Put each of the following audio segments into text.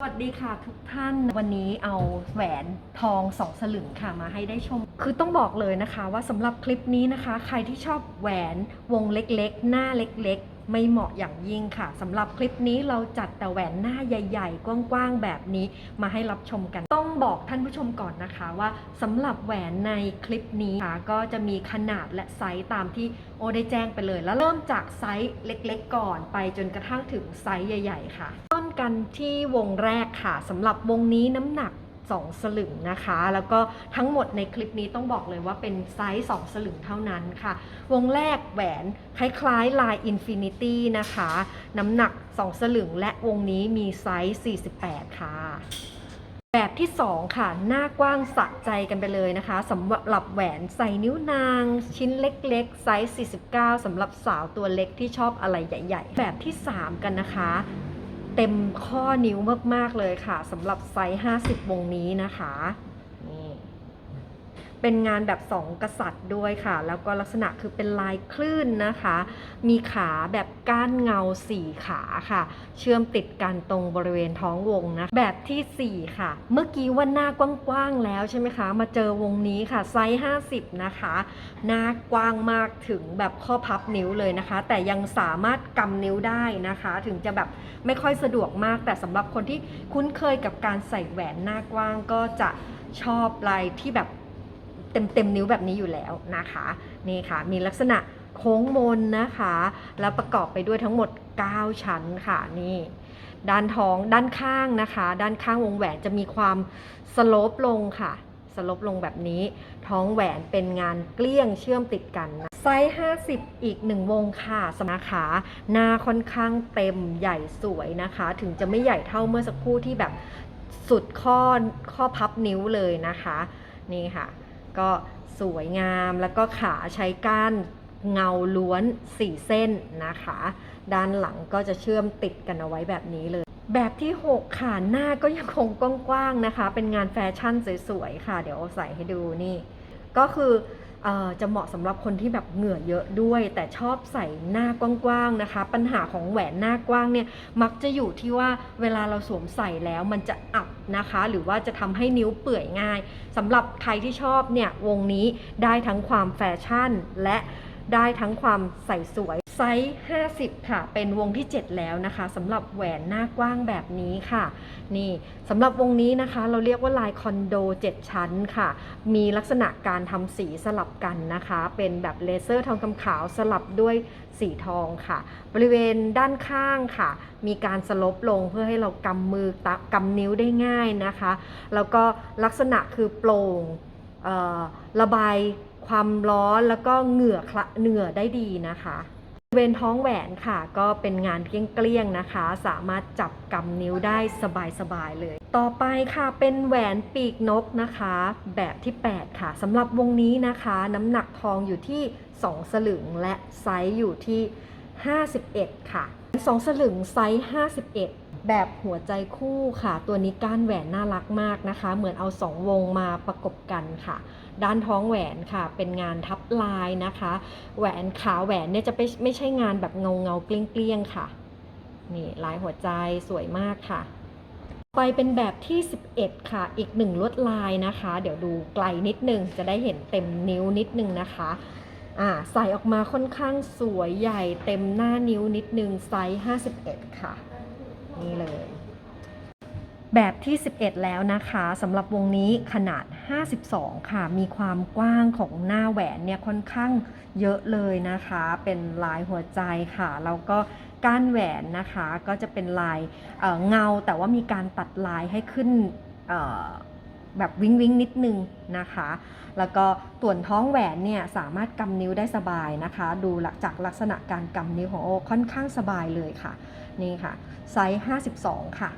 สวัสดีค่ะทุกท่านวันนี้เอาแหวนทองสองสลึงค่ะมาให้ได้ชม คือต้องบอกเลยนะคะว่าสำหรับคลิปนี้นะคะ ใครที่ชอบแหวนวงเล็กๆ หน้าเล็กๆ ไม่เหมาะอย่างยิ่งค่ะสำหรับคลิปนี้เราจัดแต่แหวนหน้าใหญ่ๆ กว้างๆ แบบนี้มาให้รับชมกัน ต้องบอกท่านผู้ชมก่อนนะคะว่าสำหรับแหวนในคลิปนี้ค่ะก็จะมีขนาดและไซส์ตามที่โอได้แจ้งไปเลย แล้วเริ่มจากไซส์เล็กๆ ก่อนไปจนกระทั่งถึงไซส์ใหญ่ ๆ ค่ะ ต้นกันที่วงแรกค่ะสำหรับวงนี้น้ำหนัก 2 สลึงนะคะ แล้วก็ทั้งหมดในคลิปนี้ต้องบอกเลยว่าเป็นไซส์ 2 สลึงเท่านั้นค่ะ วงแรกแหวนคล้ายๆลายอินฟินิตี้นะคะ น้ำหนัก 2 สลึงและวงนี้มีไซส์ 48 ค่ะแบบที่ 2 ค่ะ หน้ากว้างสะใจกันไปเลยนะคะสำหรับแหวนใส่นิ้วนาง ชิ้นเล็กๆ ไซส์ 49สำหรับสาวตัวเล็กที่ชอบอะไรใหญ่ ๆ แบบที่ 3 กันนะคะ เต็มข้อนิ้วมาก ๆ เลยค่ะสำหรับไซส์ 50 วงนี้นะคะ เป็นงานแบบ2กษัตริย์ด้วยค่ะ แล้วก็ลักษณะคือเป็นลายคลื่นนะคะ มีขาแบบก้านเงา4ขาค่ะ เชื่อมติดกันตรงบริเวณท้องวงนะ แบบทีสี่ 4 ค่ะ เมื่อกี้ว่าหน้ากว้างๆแล้วใช่ไหมคะ มาเจอวงนี้ค่ะไซส์ 50 นะคะ หน้ากว้างมากถึงแบบข้อพับนิ้วเลยนะคะ แต่ยังสามารถกำนิ้วได้นะคะ ถึงจะแบบไม่ค่อยสะดวกมากแต่สำหรับคนที่คุ้นเคยกับการใส่แหวนหน้ากว้างก็จะชอบลายที่แบบ เต็มเต็มๆนิ้วแบบนี้อยู่แล้วนะคะนี่ค่ะมีลักษณะโค้งมนนะคะ แล้วประกอบไปด้วยทั้งหมด 9 ชั้นค่ะนี่ด้านท้องด้านข้างนะคะ ด้านข้างวงแหวนจะมีความสโลปลงค่ะสโลปลงแบบนี้ ท้องแหวนเป็นงานเกลี้ยงเชื่อมติดกันนะไซส์ 50 อีก 1 วงค่ะสมาขาหน้าค่อนข้างเต็มใหญ่สวยนะคะ ถึงจะไม่ใหญ่เท่าเมื่อสักครู่ที่แบบสุดข้อข้อพับนิ้วเลยนะคะ นี่ค่ะ ก็สวยงามแล้วก็ขาใช้ก้านเงาล้วน 4 เส้นนะคะ ด้านหลังก็จะเชื่อมติดกันเอาไว้แบบนี้เลย แบบที่ 6 ค่ะ หน้าก็ยังคงกว้างๆนะคะ เป็นงานแฟชั่นสวยๆ ค่ะ เดี๋ยวเอาใส่ให้ดูนี่ ก็คือเออ จะเหมาะสำหรับคนที่แบบเหงื่อเยอะด้วย แต่ชอบใส่หน้ากว้างๆนะคะ ปัญหาของแหวนหน้ากว้างเนี่ยมักจะอยู่ที่ว่าเวลาเราสวมใส่แล้วมันจะอับนะคะ หรือว่าจะทำให้นิ้วเปื่อยง่ายสำหรับใครที่ชอบเนี่ยวงนี้ได้ทั้งความแฟชั่นและ ได้ทั้งความใส่สวย ไซส์ 50 ค่ะ เป็นวงที่ 7 แล้วนะคะสำหรับแหวนหน้ากว้างแบบนี้ค่ะ นี่สำหรับวงนี้นะคะ เราเรียกว่าลายคอนโด 7 ชั้นค่ะ มีลักษณะการทำสีสลับกันนะคะ เป็นแบบเลเซอร์ทองคำขาวสลับด้วยสีทองค่ะ บริเวณด้านข้างค่ะ มีการสลบลงเพื่อให้เรากำมือตะกำนิ้วได้ง่ายนะคะ แล้วก็ลักษณะคือโปร่งเอ่อระบาย ความร้อนแล้วก็เหงื่อคละเหงื่อได้ดีนะคะบเวณท้องแหวนค่ะ ก็เป็นงานเกลี้ยงๆนะคะ สามารถจับกำนิ้วได้สบายๆเลย ต่อไปค่ะเป็นแหวนปีกนกนะคะ แบบที่ 8 ค่ะสำหรับวงนี้นะคะ น้ำหนักทองอยู่ที่ 2 สลึงและไซส์อยู่ที่ 51 ค่ะ 2 สลึงไซส์51 แบบหัวใจคู่ค่ะ ตัวนี้ก้านแหวนน่ารักมากนะคะ เหมือนเอา2วงมาประกบกันค่ะ ด้านท้องแหวนค่ะ เป็นงานทับลายนะคะ แหวนขาแหวนเนี่ยจะไม่ไม่ใช่งานแบบเงาเงาเกลี้ยงเกลี้ยงๆค่ะ นี่ลายหัวใจสวยมากค่ะ ไปเป็นแบบที่ 11 ค่ะ อีกหนึ่งลวดลายนะคะ เดี๋ยวดูไกลนิดนึง จะได้เห็นเต็มนิ้วนิดนึงนะคะอ่าใส่ออกมาค่อนข้างสวยใหญ่เต็มหน้านิ้วนิดนึงไซส์ 51 ค่ะ นี่เลย แบบที่ 11 แล้วนะคะสำหรับวงนี้ขนาด 52 ค่ะ มีความกว้างของหน้าแหวนเนี่ยค่อนข้างเยอะเลยนะคะ เป็นลายหัวใจค่ะแล้วก็ก้านแหวนนะคะก็จะเป็นลายเเงาแต่ว่ามีการตัดลายให้ขึ้นแบบวิ้งวิ้งนิดนึงนะคะ แล้วก็ต่วนท้องแหวนเนี่ยสามารถกำนิ้วได้สบายนะคะ ดูหลักจากลักษณะการกำนิ้วของโอค่อนข้างสบายเลยค่ะ นี่ค่ะไซส์52 ค่ะ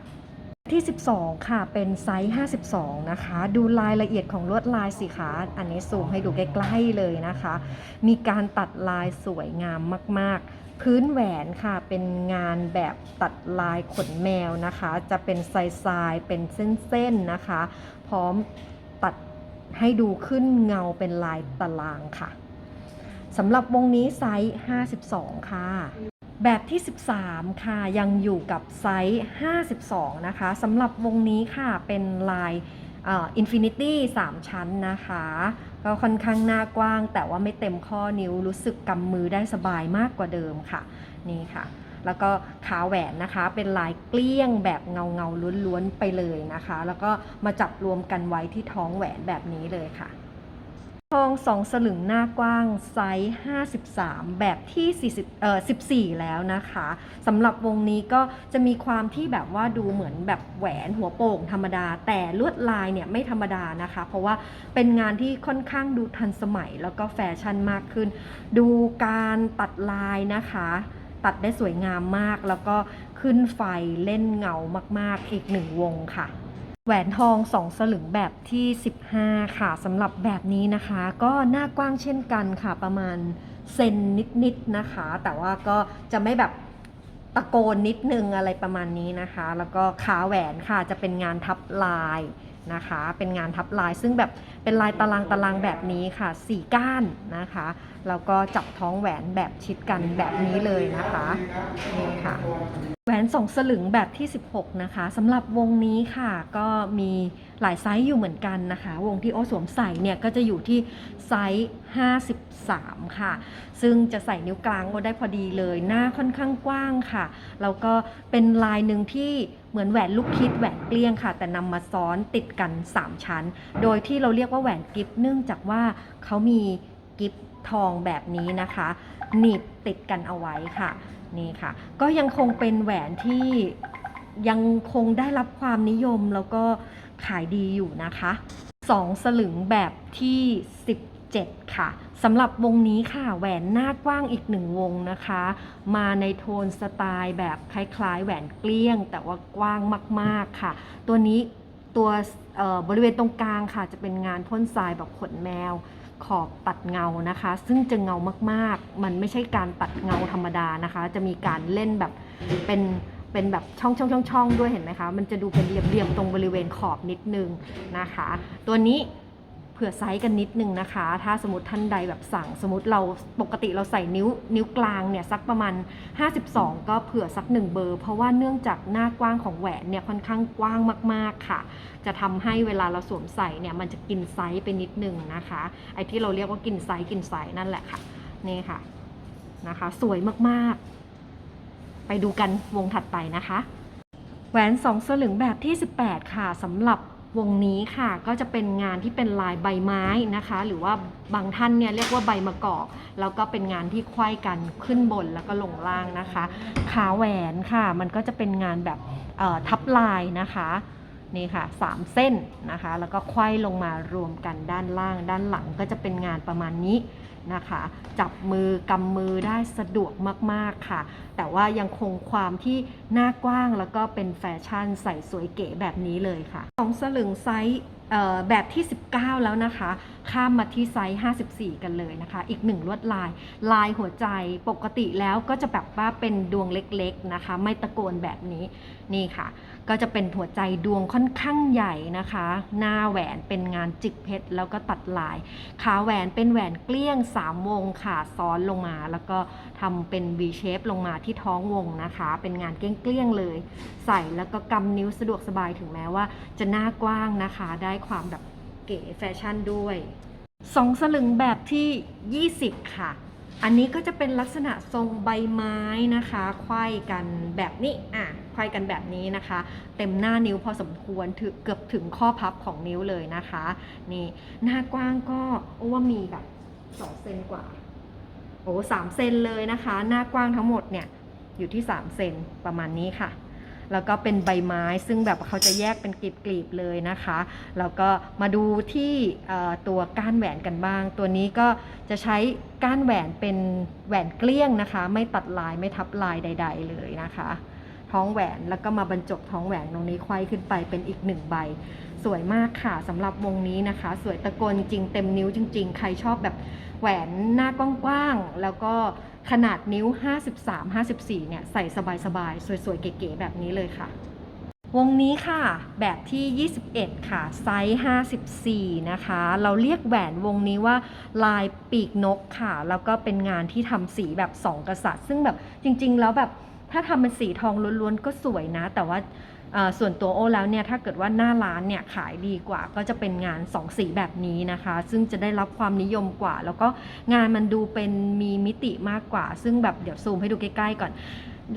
ที่ 12 ค่ะ เป็นไซส์ 52 นะคะ ดูรายละเอียดของลวดลายสิคะอันนี้ซูมให้ดูใกล้ๆเลยนะคะ มีการตัดลายสวยงามมากๆพื้นแหวนค่ะเป็นงานแบบตัดลายขนแมวนะคะ จะเป็นทรายๆเป็นเส้นๆนะคะ พร้อมตัดให้ดูขึ้นเงาเป็นลายตารางค่ะสำหรับวงนี้ไซส์ 52 ค่ะ แบบที่ 13 ค่ะ ยังอยู่กับไซส์ 52 นะคะสำหรับวงนี้ค่ะเป็นลายอินฟินิตี้3ชั้นนะคะ ก็ค่อนข้างหน้ากว้าง แต่ว่าไม่เต็มข้อนิ้วรู้สึกกำมือได้สบายมากกว่าเดิมค่ะ นี่ค่ะ แล้วก็ขาแหวนนะคะ เป็นลายเกลี้ยงแบบเงาเงาล้วนๆไปเลยนะคะ แล้วก็มาจับรวมกันไว้ที่ท้องแหวนแบบนี้เลยค่ะ ทองสองสลึงหน้ากว้างไซส์ 53 แบบที่ 40 เอ่อ 14 แล้วนะคะสำหรับวงนี้ก็จะมีความที่แบบว่าดูเหมือนแบบแหวนหัวโป่งธรรมดา แต่ลวดลายเนี่ยไม่ธรรมดานะคะ เพราะว่าเป็นงานที่ค่อนข้างดูทันสมัยแล้วก็แฟชั่นมากขึ้น ดูการตัดลายนะคะตัดได้สวยงามมากแล้วก็ขึ้นไฟเล่นเงามาก ๆ อีกหนึ่งวงค่ะ แหวนทองสองสลึงแบบที่ 15 ค่ะสำหรับแบบนี้นะคะ ก็หน้ากว้างเช่นกันค่ะ ประมาณเซนนิดๆนะคะ แต่ว่าก็จะไม่แบบตะโกนนิดนึงอะไรประมาณนี้นะคะ แล้วก็ขาแหวนค่ะจะเป็นงานทับลายนะคะ เป็นงานทับลายซึ่งแบบเป็นลายตารางตารางแบบนี้ค่ะสี่ก้านนะคะแล้วก็จับท้องแหวนแบบชิดกันแบบนี้เลยนะคะนี่ค่ะ นสองสลึงแบบที่ 16 นะคะสำหรับวงนี้ค่ะก็มีหลายไซส์อยู่เหมือนกันนะคะ วงที่โอสวมใส่เนี่ยก็จะอยู่ที่ไซส์ 53 ค่ะ ซึ่งจะใส่นิ้วกลางก็ได้พอดีเลย หน้าค่อนข้างกว้างค่ะ แล้วก็เป็นลายหนึ่งที่เหมือนแหวนลูกคิดแหวนเกลี้ยงค่ะ แต่นำมาซ้อนติดกัน 3 ชั้น โดยที่เราเรียกว่าแหวนกิฟต์เนื่องจากว่าเขามีกิฟต์ทองแบบนี้นะคะ หนีบติดกันเอาไว้ค่ะ นี่ค่ะ ก็ยังคงเป็นแหวนที่ยังคงได้รับความนิยมแล้วก็ขายดีอยู่นะคะสองสลึงแบบที่ 17 ค่ะสำหรับวงนี้ค่ะ แหวนหน้ากว้างอีกหนึ่งวงนะคะ มาในโทนสไตล์แบบคล้ายๆ แหวนเกลี้ยง แต่ว่ากว้างมากๆค่ะ ตัวนี้ตัวบริเวณตรงกลางค่ะ จะเป็นงานพ่นทรายแบบขนแมว ขอบตัดเงานะคะ ซึ่งจะเงามากๆ มันไม่ใช่การตัดเงาธรรมดานะคะ จะมีการเล่นแบบเป็นเป็นแบบช่องช่องช่องช่องด้วยเห็นไหมคะ มันจะดูเป็นเหลี่ยมๆตรงบริเวณขอบนิดนึงนะคะ ตัวนี้ ผื่อไซส์กันนิดนึงนะคะ ถ้าสมมติท่านใดแบบสั่งสมมติเราปกติเราใส่นิ้วนิ้วกลางเนี่ยสักประมาณ 52 ก็เผื่อสักหนึ่งเบอร์ เพราะว่าเนื่องจากหน้ากว้างของแหวนเนี่ยค่อนข้างกว้างมากๆค่ะ จะทำให้เวลาเราสวมใส่เนี่ยมันจะกินไซส์ไปนิดนึงนะคะ ไอ้ที่เราเรียกว่ากินไซส์กินไซส์นั่นแหละค่ะ นี่ค่ะนะคะ สวยมากๆ ไปดูกันวงถัดไปนะคะแหวนสองสลึงแบบที่ 18 ค่ะสำหรับ วงนี้ค่ะก็จะเป็นงานที่เป็นลายใบไม้นะคะ หรือว่าบางท่านเนี่ยเรียกว่าใบมะกอกแล้วก็เป็นงานที่ไขว้กันขึ้นบนแล้วก็ลงล่างนะคะ ขาแหวนค่ะ มันก็จะเป็นงานแบบทับลายนะคะ นี่ค่ะสามเส้นนะคะ แล้วก็ไขว้ลงมารวมกันด้านล่าง ด้านหลังก็จะเป็นงานประมาณนี้นะคะ จับมือกำมือได้สะดวกมากๆค่ะ แต่ว่ายังคงความที่หน้ากว้างแล้วก็เป็นแฟชั่นใส่สวยเก๋แบบนี้เลยค่ะสองสลึงไซส์แบบที่ 19 แล้วนะคะ ข้ามมาที่ไซส์ 54 กันเลยนะคะ อีกหนึ่งลวดลาย ลายหัวใจปกติแล้วก็จะแบบว่าเป็นดวงเล็กๆนะคะ ไม่ตะโกนแบบนี้นี่ค่ะ ก็จะเป็นหัวใจดวงค่อนข้างใหญ่นะคะ หน้าแหวนเป็นงานจิกเพชรแล้วก็ตัดลาย ขาแหวนเป็นแหวนเกลี้ยง 3 วงค่ะซ้อนลงมา แล้วก็ทำเป็น V shape ลงมาที่ท้องวงนะคะ เป็นงานเกลี้ยงๆเลย ใส่แล้วก็กำนิ้วสะดวกสบายถึงแม้ว่า จะหน้ากว้างนะคะ ได้ความแบบเก๋แฟชั่นด้วยสองสลึงแบบที่ 20 ค่ะ อันนี้ก็จะเป็นลักษณะทรงใบไม้นะคะไขว้กันแบบนี้อะไขว้กันแบบนี้นะคะ เต็มหน้านิ้วพอสมควรถึงเกือบถึงข้อพับของนิ้วเลยนะคะ นี่หน้ากว้างก็โอ้ว่ามีแบบ2เซนกว่าโอ้สามเซนเลยนะคะ หน้ากว้างทั้งหมดเนี่ยอยู่ที่ 3 เซนประมาณนี้ค่ะ แล้วก็เป็นใบไม้ซึ่งแบบเขาจะแยกเป็นกลีบๆเลยนะคะ แล้วก็มาดูที่ตัวก้านแหวนกันบ้าง ตัวนี้ก็จะใช้ก้านแหวนเป็นแหวนเกลี้ยงนะคะ ไม่ตัดลายไม่ทับลายใด ๆ เลยนะคะท้องแหวนแล้วก็มาบรรจบท้องแหวนตรงนี้ควายขึ้นไปเป็นอีกหนึ่งใบ สวยมากค่ะสำหรับวงนี้นะคะ สวยตะโกนจริงเต็มนิ้วจริง ๆ ใครชอบแบบแหวนหน้ากว้างๆแล้วก็ ขนาดนิ้ว 53 54 เนี่ยใส่สบายๆ สวยๆ เก๋ๆ แบบนี้เลยค่ะ วงนี้ค่ะ แบบที่ 21 ค่ะ ไซส์ 54 นะคะ เราเรียกแหวนวงนี้ว่าลายปีกนกค่ะ แล้วก็เป็นงานที่ทำสีแบบสองกษัตริย์ ซึ่งแบบจริงๆ แล้วแบบถ้าทำเป็นสีทองล้วนๆ ก็สวยนะ แต่ว่า ส่วนตัวโอแล้วเนี่ยถ้าเกิดว่าหน้าร้านเนี่ยขายดีกว่าก็จะเป็นงานสองสีแบบนี้นะคะ ซึ่งจะได้รับความนิยมกว่า แล้วก็งานมันดูเป็นมีมิติมากกว่า ซึ่งแบบเดี๋ยวซูมให้ดูใกล้ๆก่อน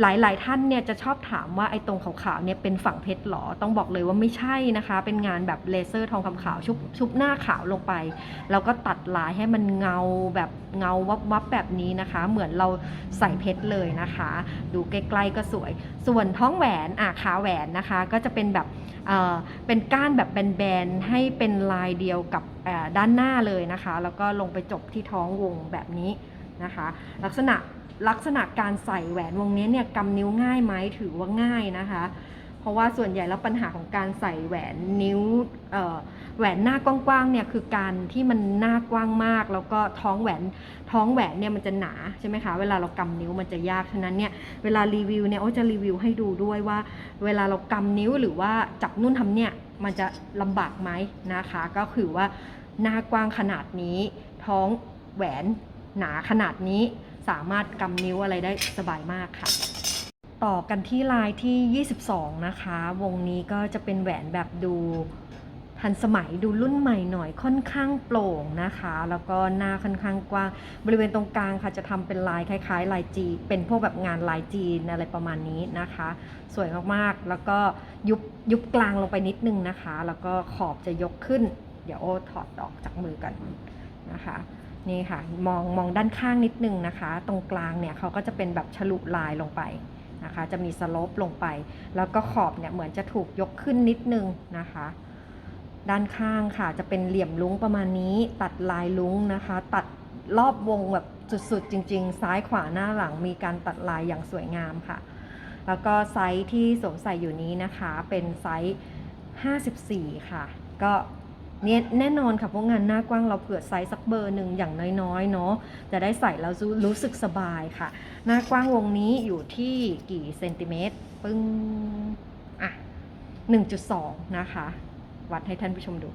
หลายๆ ท่านเนี่ยจะชอบถามว่าไอ้ตรงขาวๆเนี่ยเป็นฝั่งเพชรหรอ ต้องบอกเลยว่าไม่ใช่นะคะ เป็นงานแบบเลเซอร์ทองคำขาวชุบชุบหน้าขาวลงไป แล้วก็ตัดลายให้มันเงาแบบเงาวับวับๆแบบนี้นะคะ เหมือนเราใส่เพชรเลยนะคะ ดูใกล้ๆก็สวย ส่วนท้องแหวนอะขาแหวนนะคะ ก็จะเป็นแบบเออเป็นก้านแบบแบนๆ ให้เป็นลายเดียวกับด้านหน้าเลยนะคะ แล้วก็ลงไปจบที่ท้องวงแบบนี้นะคะ ลักษณะ ลักษณะการใส่แหวนวงนี้เนี่ยกำนิ้วง่ายไหมถือว่าง่ายนะคะ เพราะว่าส่วนใหญ่แล้วปัญหาของการใส่แหวนนิ้วแหวนหน้ากว้างๆเนี่ยคือการที่มันหน้ากว้างมาก แล้วก็ท้องแหวนท้องแหวนเนี่ยมันจะหนาใช่ไหมคะ เวลาเรากำนิ้วมันจะยากฉะนั้นเนี่ยเวลารีวิวเนี่ยโอ้จะรีวิวให้ดูด้วยว่า เวลาเรากำนิ้วหรือว่าจับนุ่นทำเนี่ยมันจะลำบากไหมนะคะ ก็คือว่าหน้ากว้างขนาดนี้ ท้องแหวนหนาขนาดนี้ สามารถกำนิ้วอะไรได้สบายมากค่ะ ต่อกันที่ลายที่ 22 นะคะ วงนี้ก็จะเป็นแหวนแบบดูทันสมัยดูรุ่นใหม่หน่อยค่อนข้างโปร่งนะคะ แล้วก็หน้าค่อนข้างกว้างบริเวณตรงกลางค่ะจะทำเป็นลายคล้ายๆ ลายจีเป็นพวกแบบงานลายจีนอะไรประมาณนี้นะคะ สวยมากๆแล้วก็ยุบยุบกลางลงไปนิดนึงนะคะ แล้วก็ขอบจะยกขึ้น เดี๋ยวโอ้ถอดออกจากมือกันนะคะ นี่ค่ะมองมองด้านข้างนิดนึงนะคะ ตรงกลางเนี่ยเขาก็จะเป็นแบบฉลุลายลงไปนะคะ จะมีสโลปลงไป แล้วก็ขอบเนี่ยเหมือนจะถูกยกขึ้นนิดนึงนะคะ ด้านข้างค่ะจะเป็นเหลี่ยมลุ้งประมาณนี้ ตัดลายลุ้งนะคะ ตัดรอบวงแบบสุดๆ จริง ๆ ซ้ายขวาหน้าหลังมีการตัดลายอย่างสวยงามค่ะ แล้วก็ไซส์ที่สวมใส่อยู่นี้นะคะ เป็นไซส์ 54 ค่ะ ก็ เนี่ยแน่นอนค่ะเพราะงานหน้ากว้างเราเผื่อไซส์สักเบอร์หนึ่งอย่างน้อยๆเนาะจะได้ใส่แล้วรู้สึกสบายค่ะ หน้ากว้างวงนี้อยู่ที่กี่เซนติเมตรปึ้งอะ1.2 นะคะ วัดให้ท่านผู้ชมดู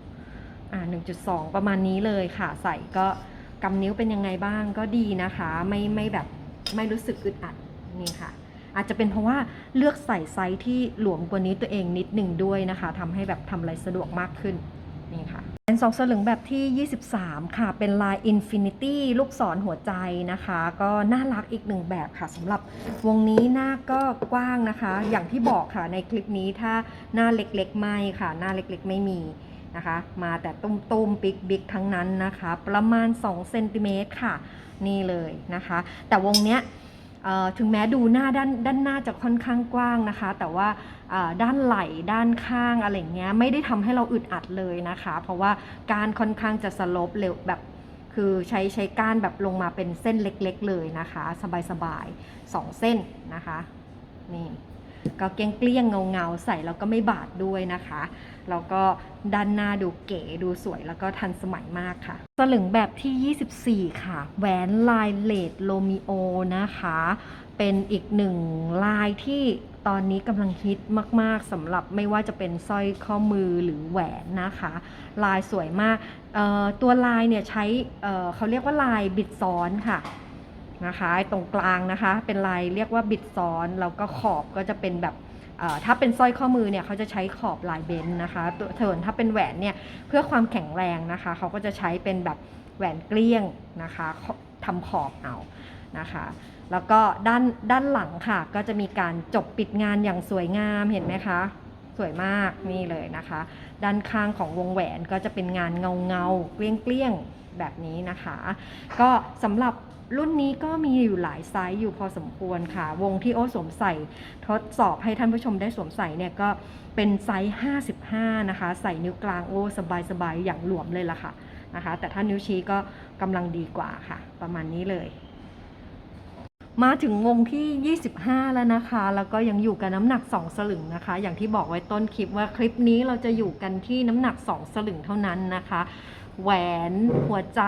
อ่า1.2 ประมาณนี้เลยค่ะ ใส่ก็กำนิ้วเป็นยังไงบ้างก็ดีนะคะ ไม่ไม่แบบไม่รู้สึกอึดอัดนี่ค่ะ อาจจะเป็นเพราะว่าเลือกใส่ไซส์ที่หลวมกว่านี้ตัวเองนิดหนึ่งด้วยนะคะทำให้แบบทำอะไรสะดวกมากขึ้น นี่ค่ะเป็นสองสลึงแบบที่ 23 ค่ะ เป็นลาย Infinity ลูกศรหัวใจนะคะ ก็น่ารักอีกหนึ่งแบบค่ะสำหรับวงนี้หน้าก็กว้างนะคะ อย่างที่บอกค่ะในคลิปนี้ถ้าหน้าเล็กๆไม่ค่ะ หน้าเล็กๆไม่มีนะคะ มาแต่ตุ้มๆบิ๊กๆทั้งนั้นนะคะ ประมาณ2เซนติเมตรค่ะ นี่เลยนะคะ แต่วงเนี้ยถึงแม้ดูหน้าด้านด้านหน้าจะค่อนข้างกว้างนะคะ แต่ว่า ด้านไหล่ด้านข้างอะไรเงี้ยไม่ได้ทำให้เราอึดอัดเลยนะคะ เพราะว่าการค่อนข้างจะสโลปเร็วแบบคือใช้ใช้ก้านแบบลงมาเป็นเส้นเล็กๆเลยนะคะ สบายๆสองเส้นนะคะนี่ก็เกลี้ยงเกลี้ยงเงาเงาใส่แล้วก็ไม่บาดด้วยนะคะแล้วก็ด้านหน้าดูเก๋ดูสวยแล้วก็ทันสมัยมากค่ะสลึงแบบที่ 24 ค่ะ แหวนลายเลดโลมิโอนะคะ เป็นอีกหนึ่งลายที่ ตอนนี้กำลังฮิตมาก ๆสำหรับไม่ว่าจะเป็นสร้อยข้อมือหรือแหวนนะคะ ลายสวยมากตัวลายเนี่ยใช้เเขาเรียกว่าลายบิดซ้อนค่ะนะคะตรงกลางนะคะ เป็นลายเรียกว่าบิดซ้อนแล้วก็ขอบก็จะเป็นแบบถ้าเป็นสร้อยข้อมือเนี่ยเขาจะใช้ขอบลายเบนซ์นะคะตัวเถินถ้าเป็นแหวนเนี่ยเพื่อความแข็งแรงนะคะ เขาก็จะใช้เป็นแบบแหวนเกลี้ยงนะคะทำขอบเอานะคะ แล้วก็ด้านด้านหลังค่ะ ก็จะมีการจบปิดงานอย่างสวยงามเห็นไหมคะ สวยมากนี่เลยนะคะ ด้านข้างของวงแหวนก็จะเป็นงานเงาเงาเกลี้ยงเกลี้ยงแบบนี้นะคะ ก็สำหรับรุ่นนี้ก็มีอยู่หลายไซส์อยู่พอสมควรค่ะ วงที่โอ้สวมใส่ทดสอบให้ท่านผู้ชมได้สวมใส่เนี่ยก็เป็นไซส์ 55 นะคะ ใส่นิ้วกลางโอ้สบายๆอย่างหลวมเลยล่ะค่ะนะคะ แต่ถ้านิ้วชี้ก็กำลังดีกว่าค่ะ ประมาณนี้เลย มาถึงวงที่ 25 แล้วนะคะ แล้วก็ยังอยู่กับน้ำหนัก 2 สลึงนะคะ อย่างที่บอกไว้ต้นคลิปว่าคลิปนี้เราจะอยู่กันที่น้ำหนัก 2 สลึงเท่านั้นนะคะ แหวนหัวใจ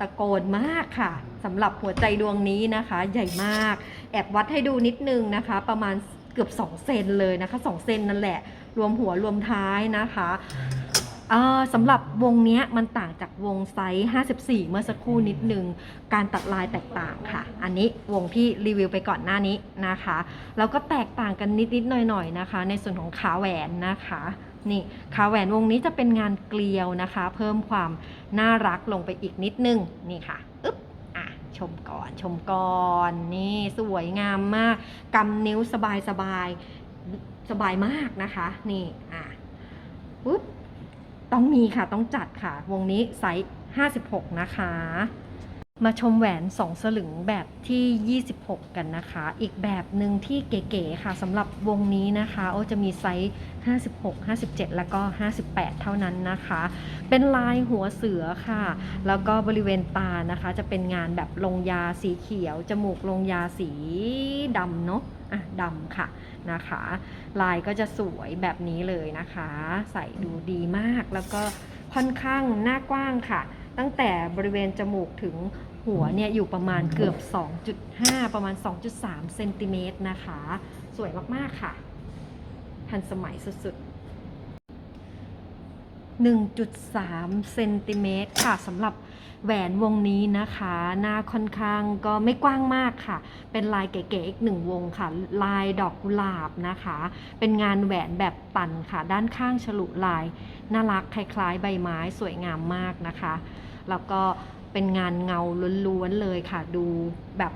ตะโกนมากค่ะสำหรับหัวใจดวงนี้นะคะ ใหญ่มาก แอบวัดให้ดูนิดนึงนะคะ ประมาณเกือบ 2 เซนเลยนะคะ 2 เซนนั่นแหละ รวมหัวรวมท้ายนะคะ เอ่อสำหรับวงเนี้ยมันต่างจากวงไซส์ 54 เมื่อสักครู่นิดนึง การตัดลายแตกต่างค่ะ อันนี้วงที่รีวิวไปก่อนหน้านี้นะคะ แล้วก็แตกต่างกันนิดๆหน่อยๆนะคะ ในส่วนของขาแหวนนะคะนี่ขาแหวนวงนี้จะเป็นงานเกลียวนะคะ เพิ่มความน่ารักลงไปอีกนิดนึงนี่ค่ะอึ๊บอะชมก่อนชมก่อนนี่สวยงามมากกำนิ้วสบายสบายสบายมากนะคะ นี่อะปุ๊บ ต้องมีค่ะต้องจัดค่ะ วงนี้ไซส์56 นะคะ มาชมแหวน 2 สลึงแบบที่ 26 กันนะคะ อีกแบบหนึ่งที่เก๋ๆค่ะสำหรับวงนี้นะคะ โอจะมีไซส์ 56 57 แล้วก็ 58 เท่านั้นนะคะ เป็นลายหัวเสือค่ะ แล้วก็บริเวณตานะคะ จะเป็นงานแบบลงยาสีเขียว จมูกลงยาสีดำเนาะ อะดำค่ะนะคะ ลายก็จะสวยแบบนี้เลยนะคะ ใส่ดูดีมากแล้วก็ค่อนข้างหน้ากว้างค่ะ ตั้งแต่บริเวณจมูกถึงหัวเนี่ยอยู่ประมาณเกือบ 2.5 ประมาณ 2.3เซนติเมตรนะคะ สวยมาก ๆ ค่ะ ทันสมัยสุด ๆ 1.3เซนติเมตรค่ะสำหรับแหวนวงนี้นะคะ หน้าค่อนข้างก็ไม่กว้างมากค่ะ เป็นลายเก๋ๆอีกหนึ่งวงค่ะ ลายดอกกุหลาบนะคะ เป็นงานแหวนแบบตันค่ะ ด้านข้างฉลุลาย น่ารักคล้ายๆ ใบไม้สวยงามมากนะคะ แล้วก็เป็นงานเงาล้วนๆเลยค่ะ ดูแบบ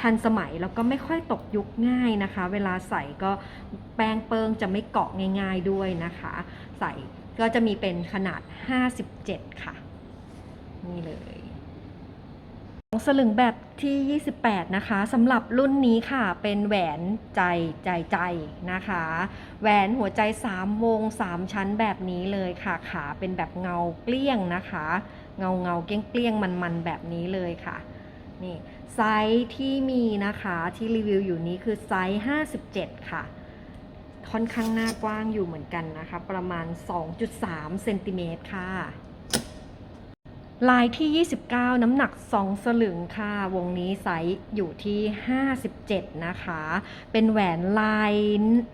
ทันสมัยแล้วก็ไม่ค่อยตกยุคง่ายนะคะ เวลาใส่ก็แป้งเปิงจะไม่เกาะง่าย ๆด้วยนะคะ ใส่ ก็จะมีเป็นขนาด 57 ค่ะ นี่เลยของสลึงแบบที่ 28 นะคะสำหรับรุ่นนี้ค่ะเป็นแหวนใจใจใจนะคะ แหวนหัวใจ 3 วง 3 ชั้นแบบนี้เลยค่ะขาเป็นแบบเงาเกลี้ยงนะคะ เงาเงาเกลี้ยงเกลี้ยงมันมันแบบนี้เลยค่ะนี่ไซส์ที่มีนะคะที่รีวิวอยู่นี้คือไซส์ 57 ค่ะ ค่อนข้างหน้ากว้างอยู่เหมือนกันนะคะ ประมาณ 2.3 เซนติเมตรค่ะ ลายที่ 29 น้ำหนัก 2 สลึงค่ะ วงนี้ไซส์อยู่ที่ 57 นะคะ เป็นแหวนลาย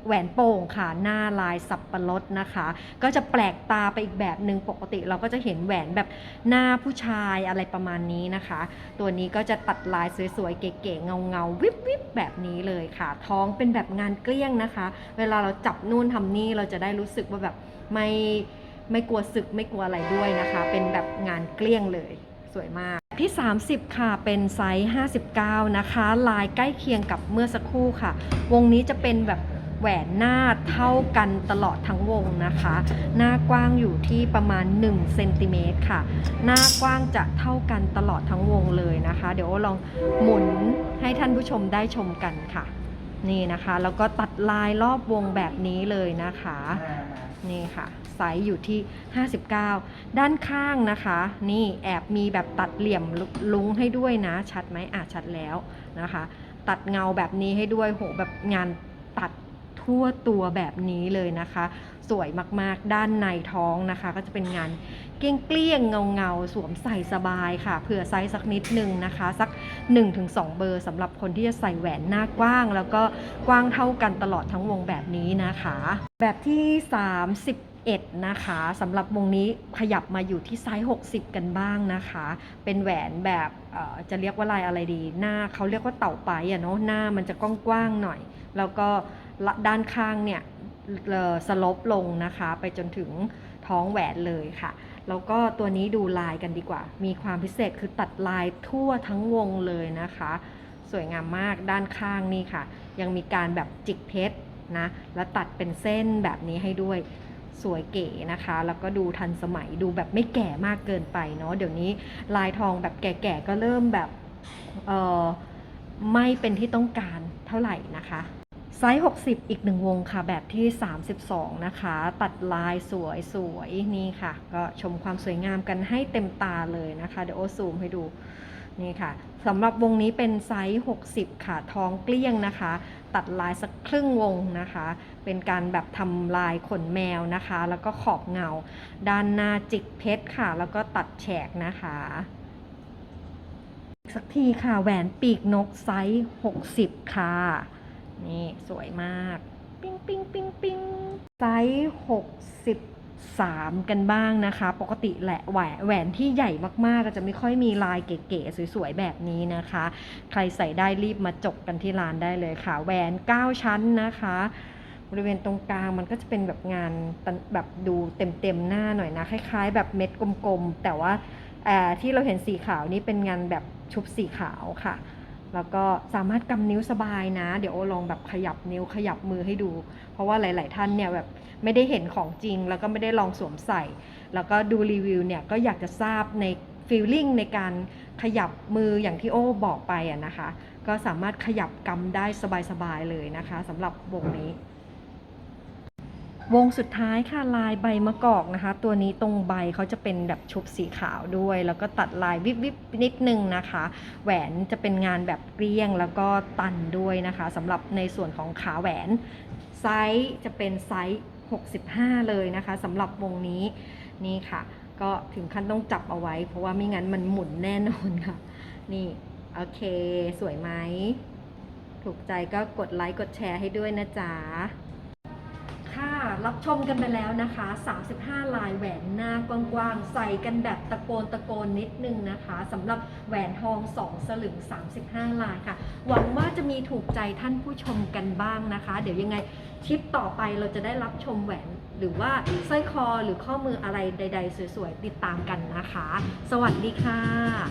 แหวนโป่งค่ะ หน้าลายสับปะรดนะคะ ก็จะแปลกตาไปอีกแบบหนึ่งปกติเราก็จะเห็นแหวนแบบหน้าผู้ชายอะไรประมาณนี้นะคะ ตัวนี้ก็จะตัดลายสวยๆ เก๋ๆ เงาๆ วิบวิบแบบนี้เลยค่ะ ท้องเป็นแบบงานเกลี้ยงนะคะ เวลาเราจับนู่นทำนี่เราจะได้รู้สึกว่าแบบไม่ ไม่กลัวสึกไม่กลัวอะไรด้วยนะคะ เป็นแบบงานเกลี้ยงเลยสวยมาก ที่ 30 ค่ะเป็นไซส์ 59 นะคะ ลายใกล้เคียงกับเมื่อสักครู่ค่ะ วงนี้จะเป็นแบบแหวนหน้าเท่ากันตลอดทั้งวงนะคะ หน้ากว้างอยู่ที่ประมาณ1เซนติเมตรค่ะ หน้ากว้างจะเท่ากันตลอดทั้งวงเลยนะคะ เดี๋ยวลองหมุนให้ท่านผู้ชมได้ชมกันค่ะ นี่นะคะ แล้วก็ตัดลายรอบวงแบบนี้เลยนะคะ นี่ค่ะ ไซส์อยู่ที่ 59 ด้านข้างนะคะ นี่แอบมีแบบตัดเหลี่ยมลุลุงให้ด้วยนะ ชัดไหมอะชัดแล้วนะคะ ตัดเงาแบบนี้ให้ด้วยโหแบบงานตัดทั่วตัวแบบนี้เลยนะคะ สวยมากๆ ด้านในท้องนะคะ ก็จะเป็นงานเกลี้ยงเงาๆสวมใส่สบายค่ะ เผื่อไซส์สักนิดหนึ่งนะคะ สัก 1-2 เบอร์สำหรับคนที่จะใส่แหวนหน้ากว้าง แล้วก็กว้างเท่ากันตลอดทั้งวงแบบนี้นะคะ แบบที่31นะคะสำหรับวงนี้ขยับมาอยู่ที่ไซส์ 60 กันบ้างนะคะ เป็นแหวนแบบจะเรียกว่าลายอะไรดี หน้าเขาเรียกว่าเต่าไปอะเนาะหน้ามันจะกว้างๆหน่อย แล้วก็ด้านข้างเนี่ยสลบลงนะคะ ไปจนถึงท้องแหวนเลยค่ะ แล้วก็ตัวนี้ดูลายกันดีกว่า มีความพิเศษคือตัดลายทั่วทั้งวงเลยนะคะ สวยงามมากด้านข้างนี่ค่ะ ยังมีการแบบจิกเพชรนะ แล้วตัดเป็นเส้นแบบนี้ให้ด้วย สวยเก๋นะคะ แล้วก็ดูทันสมัยดูแบบไม่แก่มากเกินไปเนาะเดี๋ยวนี้ลายทองแบบแก่ๆก็เริ่มแบบเออไม่เป็นที่ต้องการเท่าไหร่นะคะไซส์ 60 อีกหนึ่งวงค่ะ แบบที่ 32 นะคะ ตัดลายสวยสวยนี่ค่ะ ก็ชมความสวยงามกันให้เต็มตาเลยนะคะ เดี๋ยวโอซูมให้ดู นี่ค่ะสำหรับวงนี้เป็นไซส์ 60 ค่ะท้องเกลี้ยงนะคะ ตัดลายสักครึ่งวงนะคะ เป็นการแบบทำลายขนแมวนะคะ แล้วก็ขอบเงา ด้านหน้าจิกเพชรค่ะ แล้วก็ตัดแฉกนะคะสักทีค่ะแหวนปีกนกไซส์ 60 ค่ะ นี่สวยมาก ปิ้งปิ้งปิ้งปิ้งไซส์ห กสิบสามกันบ้างนะคะ ปกติแหละแหวนแหวนที่ใหญ่มากๆ ก็จะไม่ค่อยมีลายเก๋ๆสวยๆ แบบนี้นะคะ ใครใส่ได้รีบมาจกกันที่ร้านได้เลยค่ะ แหวน 9 ชั้นนะคะ บริเวณตรงกลางมันก็จะเป็นแบบงานแบบดูเต็มๆหน้าหน่อยนะ คล้ายๆ แบบเม็ดกลมๆ แต่ว่าที่เราเห็นสีขาวนี่เป็นงานแบบชุบสีขาวค่ะ แล้วก็สามารถกำนิ้วสบายนะ เดี๋ยวโอลองแบบขยับนิ้วขยับมือให้ดู เพราะว่าหลาย ๆ ท่านเนี่ยแบบไม่ได้เห็นของจริง แล้วก็ไม่ได้ลองสวมใส่ แล้วก็ดูรีวิวเนี่ยก็อยากจะทราบในฟีลลิ่งในการขยับมืออย่างที่โอ้บอกไปอะนะคะ ก็สามารถขยับกำได้สบาย ๆ เลยนะคะสำหรับวงนี้ วงสุดท้ายค่ะลายใบมะกอกนะคะ ตัวนี้ตรงใบเขาจะเป็นแบบชุบสีขาวด้วย แล้วก็ตัดลายวิบวิบนิดนึงนะคะ แหวนจะเป็นงานแบบเกลี้ยงแล้วก็ตันด้วยนะคะสำหรับในส่วนของขาแหวนไซส์จะเป็นไซส์65 เลยนะคะสำหรับวงนี้นี่ค่ะ ก็ถึงขั้นต้องจับเอาไว้ เพราะว่าไม่งั้นมันหมุนแน่นอนค่ะ นี่โอเค สวยไหมถูกใจก็กดไลค์กดแชร์ให้ด้วยนะจ๊ะ รับชมกันไปแล้วนะคะ 35 ลายแหวนหน้ากว้างๆ ใส่กันแบบตะโกนตะโกนนิดนึงนะคะสำหรับแหวนทอง 2 สลึง 35 ลายค่ะ หวังว่าจะมีถูกใจท่านผู้ชมกันบ้างนะคะ เดี๋ยวยังไงคลิปต่อไปเราจะได้รับชมแหวนหรือว่าสร้อยคอหรือข้อมืออะไรใด ๆ สวยๆ ติดตามกันนะคะ สวัสดีค่ะ